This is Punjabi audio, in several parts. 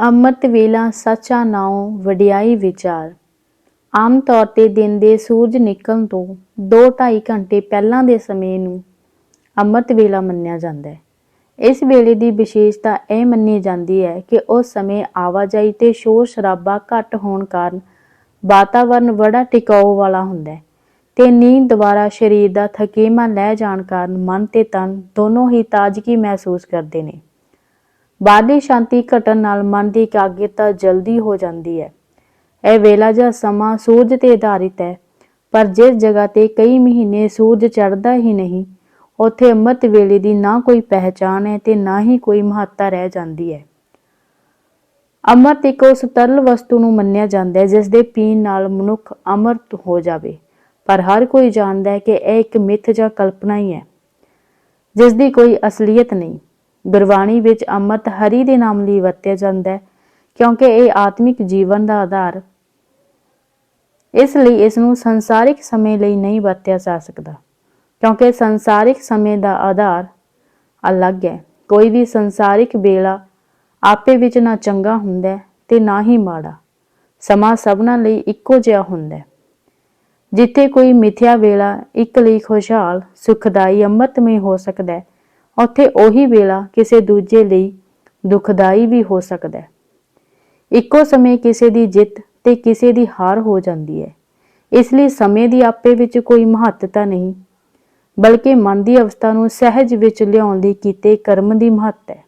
ਅੰਮ੍ਰਿਤ ਵੇਲਾ ਸੱਚਾ ਨਾਉ ਵਡਿਆਈ ਵਿਚਾਰ। ਆਮ ਤੌਰ ਤੇ ਦਿਨ ਦੇ ਸੂਰਜ ਨਿਕਲਣ ਤੋਂ 2-2.5 ਘੰਟੇ ਪਹਿਲਾਂ ਦੇ ਸਮੇਂ ਨੂੰ ਅੰਮ੍ਰਿਤ ਵੇਲਾ ਮੰਨਿਆ ਜਾਂਦਾ ਹੈ। ਇਸ ਵੇਲੇ ਦੀ ਵਿਸ਼ੇਸ਼ਤਾ ਇਹ ਮੰਨੀ ਜਾਂਦੀ ਹੈ ਕਿ ਉਸ ਸਮੇਂ ਆਵਾਜਾਈ ਤੇ ਸ਼ੋਰ ਸ਼ਰਾਬਾ ਘੱਟ ਹੋਣ ਕਾਰਨ ਵਾਤਾਵਰਣ ਬੜਾ ਟਿਕਾਊ ਵਾਲਾ ਹੁੰਦਾ ਹੈ ਤੇ ਨੀਂਦ ਦੁਆਰਾ ਸਰੀਰ ਦਾ ਥਕੇਮਾ ਲੈ ਜਾਣ ਕਾਰਨ ਮਨ ਤੇ ਤਨ ਦੋਨੋਂ ਹੀ ਤਾਜ਼ਗੀ ਮਹਿਸੂਸ ਕਰਦੇ ਨੇ। ਬਾਹਰਲੀ ਸ਼ਾਂਤੀ ਘਟਣ ਨਾਲ ਮਨ ਦੀ ਇਕਾਗਰਤਾ ਜਲਦੀ ਹੋ ਜਾਂਦੀ ਹੈ। ਇਹ ਵੇਲਾ ਜਾਂ ਸਮਾਂ ਸੂਰਜ ਤੇ ਆਧਾਰਿਤ ਹੈ, ਪਰ ਜਿਸ ਜਗ੍ਹਾ ਤੇ ਕਈ ਮਹੀਨੇ ਸੂਰਜ ਚੜ੍ਹਦਾ ਹੀ ਨਹੀਂ, ਉੱਥੇ ਅੰਮ੍ਰਿਤ ਵੇਲੇ ਦੀ ਨਾ ਕੋਈ ਪਹਿਚਾਨ ਹੈ ਤੇ ਨਾ ਹੀ ਕੋਈ ਮਹੱਤਤਾ ਰਹਿ ਜਾਂਦੀ ਹੈ। ਅੰਮ੍ਰਿਤ ਇੱਕ ਉਸ ਤਰਲ ਵਸਤੂ ਨੂੰ ਮੰਨਿਆ ਜਾਂਦਾ ਹੈ, ਜਿਸ ਦੇ ਪੀਣ ਨਾਲ ਮਨੁੱਖ ਅਮਰਤ ਹੋ ਜਾਵੇ, ਪਰ ਹਰ ਕੋਈ ਜਾਣਦਾ ਹੈ ਕਿ ਇਹ ਇੱਕ ਮਿੱਥ ਜਾਂ ਕਲਪਨਾ ਹੀ ਹੈ, ਜਿਸ ਦੀ ਕੋਈ ਅਸਲੀਅਤ ਨਹੀਂ। ਗੁਰਬਾਣੀ ਵਿੱਚ ਅੰਮ੍ਰਿਤ ਹਰੀ ਦੇ ਨਾਮ ਲਈ ਵਰਤਿਆ ਜਾਂਦਾ ਹੈ, ਕਿਉਂਕਿ ਇਹ ਆਤਮਿਕ ਜੀਵਨ ਦਾ ਆਧਾਰ। ਇਸ ਲਈ ਇਸ ਨੂੰ ਸੰਸਾਰਿਕ ਸਮੇਂ ਲਈ ਨਹੀਂ ਵਰਤਿਆ ਜਾ ਸਕਦਾ, ਕਿਉਂਕਿ ਸੰਸਾਰਿਕ ਸਮੇਂ ਦਾ ਆਧਾਰ ਅਲੱਗ ਹੈ। ਕੋਈ ਵੀ ਸੰਸਾਰਿਕ ਵੇਲਾ ਆਪੇ ਵਿੱਚ ਨਾ ਚੰਗਾ ਹੁੰਦਾ ਤੇ ਨਾ ਹੀ ਮਾੜਾ। ਸਮਾਂ ਸਭਨਾਂ ਲਈ ਇੱਕੋ ਜਿਹਾ ਹੁੰਦਾ ਜਿੱਥੇ ਕੋਈ ਮਿਥਿਆ ਵੇਲਾ ਇੱਕ ਲਈ ਖੁਸ਼ਹਾਲ, ਸੁਖਦਾਈ, ਅੰਮ੍ਰਿਤਮਈ ਹੋ ਸਕਦਾ ਹੈ ਉੱਥੇ ਉਹੀ ਵੇਲਾ ਕਿਸੇ ਦੂਜੇ ਲਈ ਦੁਖਦਾਈ ਵੀ ਹੋ ਸਕਦਾ ਹੈ। ਇੱਕੋ ਸਮੇਂ ਕਿਸੇ ਦੀ ਜਿੱਤ ਤੇ ਕਿਸੇ ਦੀ ਹਾਰ ਹੋ ਜਾਂਦੀ ਹੈ। ਇਸ ਲਈ ਸਮੇਂ ਦੀ ਆਪੇ ਵਿੱਚ ਕੋਈ ਮਹੱਤਤਾ ਨਹੀਂ, ਬਲਕਿ ਮਨ ਦੀ ਅਵਸਥਾ ਨੂੰ ਸਹਿਜ ਵਿੱਚ ਲਿਆਉਣ ਲਈ ਕੀਤੇ ਕਰਮ ਦੀ ਮਹੱਤਤਾ ਹੈ।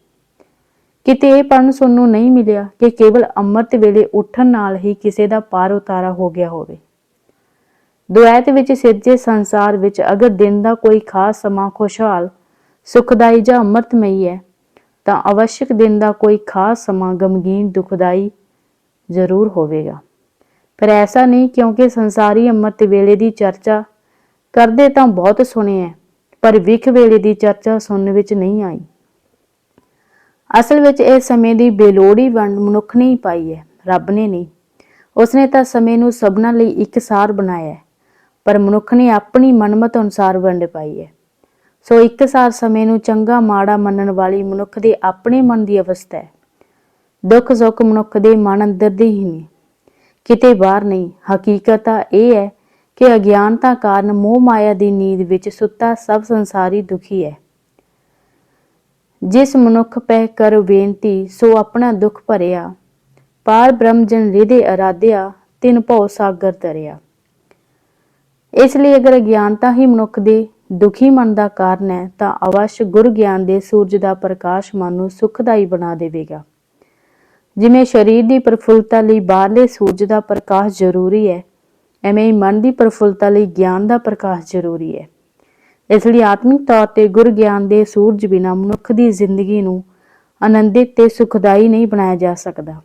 ਕਿਤੇ ਇਹ ਪੜਨ ਸੁਣ ਨੂੰ ਨਹੀਂ ਮਿਲਿਆ ਕਿ ਕੇਵਲ ਅੰਮ੍ਰਿਤ ਵੇਲੇ ਉੱਠਣ ਨਾਲ ਹੀ ਕਿਸੇ ਦਾ ਪਾਰ ਉਤਾਰਾ ਹੋ ਗਿਆ ਹੋਵੇ। ਦੁਐਤ ਵਿੱਚ ਸਿਰਜੇ ਸੰਸਾਰ ਵਿੱਚ ਅਗਰ ਦਿਨ ਦਾ ਕੋਈ ਖਾਸ ਸਮਾਂ ਖੁਸ਼ਹਾਲ ਸੁਖਦਾਈ ਜਾਂ ਅੰਮ੍ਰਿਤਮਈ ਹੈ, ਤਾਂ ਅਵਸ਼ਕ ਦਿਨ ਦਾ ਕੋਈ ਖਾਸ ਸਮਾਂ ਗਮਗੀਨ ਦੁਖਦਾਈ ਜ਼ਰੂਰ ਹੋਵੇਗਾ। ਪਰ ਐਸਾ ਨਹੀਂ ਕਿਉਂਕਿ ਸੰਸਾਰੀ ਅੰਮ੍ਰਿਤ ਵੇਲੇ ਦੀ ਚਰਚਾ ਕਰਦੇ ਤਾਂ ਬਹੁਤ ਸੁਣੇ ਹੈ, ਪਰ ਵਿਖ ਵੇਲੇ ਦੀ ਚਰਚਾ ਸੁਣਨ ਵਿੱਚ ਨਹੀਂ ਆਈ। ਅਸਲ ਵਿੱਚ ਇਹ ਸਮੇਂ ਦੀ ਬੇਲੋੜੀ ਵੰਡ ਮਨੁੱਖ ਨੇ ਹੀ ਪਾਈ ਹੈ, ਰੱਬ ਨੇ ਨਹੀਂ। ਉਸਨੇ ਤਾਂ ਸਮੇਂ ਨੂੰ ਸਭਨਾਂ ਲਈ ਇੱਕਸਾਰ ਬਣਾਇਆ ਹੈ, ਪਰ ਮਨੁੱਖ ਨੇ ਆਪਣੀ ਮਨਮਤ ਅਨੁਸਾਰ ਵੰਡ ਪਾਈ ਹੈ। ਸੋ ਇੱਕਸਾਰ ਸਮੇਂ ਨੂੰ ਚੰਗਾ ਮਾੜਾ ਮੰਨਣ ਵਾਲੀ ਮਨੁੱਖ ਦੇ ਆਪਣੇ ਮਨ ਦੀ ਅਵਸਥਾ ਹੈ। ਦੁੱਖ ਸੁੱਖ ਮਨੁੱਖ ਦੇ ਮਨ ਅੰਦਰ ਦੇ ਹੀ ਨੇ। ਕਿਤੇ ਬਾਹਰ ਨਹੀਂ, ਹਕੀਕਤ ਇਹ ਹੈ ਕਿ ਅਗਿਆਨਤਾ ਕਾਰਨ ਮੋਹ ਮਾਇਆ ਦੀ ਨੀਂਦ ਵਿੱਚ ਸੁੱਤਾ ਸਭ ਸੰਸਾਰੀ ਦੁਖੀ ਹੈ। ਜਿਸ ਮਨੁੱਖ ਪੈ ਕਰ ਬੇਨਤੀ, ਸੋ ਆਪਣਾ ਦੁੱਖ ਭਰਿਆ। ਪਾਰ ਬ੍ਰਹਮ ਜਨ ਰਿਦੇ ਅਰਾਧਿਆ, ਤਿਨ ਭਉ ਸਾਗਰ ਤਰਿਆ ਇਸ ਲਈ ਅਗਰ ਅਗਿਆਨਤਾ ਹੀ ਮਨੁੱਖ ਦੇ ਦੁਖੀ ਮਨ ਦਾ ਕਾਰਨ ਹੈ ਤਾਂ ਅਵਸ਼ ਗੁਰ ਗਿਆਨ ਦੇ ਸੂਰਜ ਦਾ ਪ੍ਰਕਾਸ਼ ਮਨ ਨੂੰ ਸੁਖਦਾਈ ਬਣਾ ਦੇਵੇਗਾ। ਜਿਵੇਂ ਸਰੀਰ ਦੀ ਪ੍ਰਫੁੱਲਤਾ ਲਈ ਬਾਹਰਲੇ ਸੂਰਜ ਦਾ ਪ੍ਰਕਾਸ਼ ਜ਼ਰੂਰੀ ਹੈ, ਐਵੇਂ ਹੀ ਮਨ ਦੀ ਪ੍ਰਫੁੱਲਤਾ ਲਈ ਗਿਆਨ ਦਾ ਪ੍ਰਕਾਸ਼ ਜ਼ਰੂਰੀ ਹੈ। ਇਸ ਲਈ ਆਤਮਿਕ ਤੌਰ ਤੇ ਗੁਰ ਗਿਆਨ ਦੇ ਸੂਰਜ ਬਿਨਾ ਮਨੁੱਖ ਦੀ ਜ਼ਿੰਦਗੀ ਨੂੰ ਆਨੰਦਿਤ ਤੇ ਸੁਖਦਾਈ ਨਹੀਂ ਬਣਾਇਆ ਜਾ ਸਕਦਾ।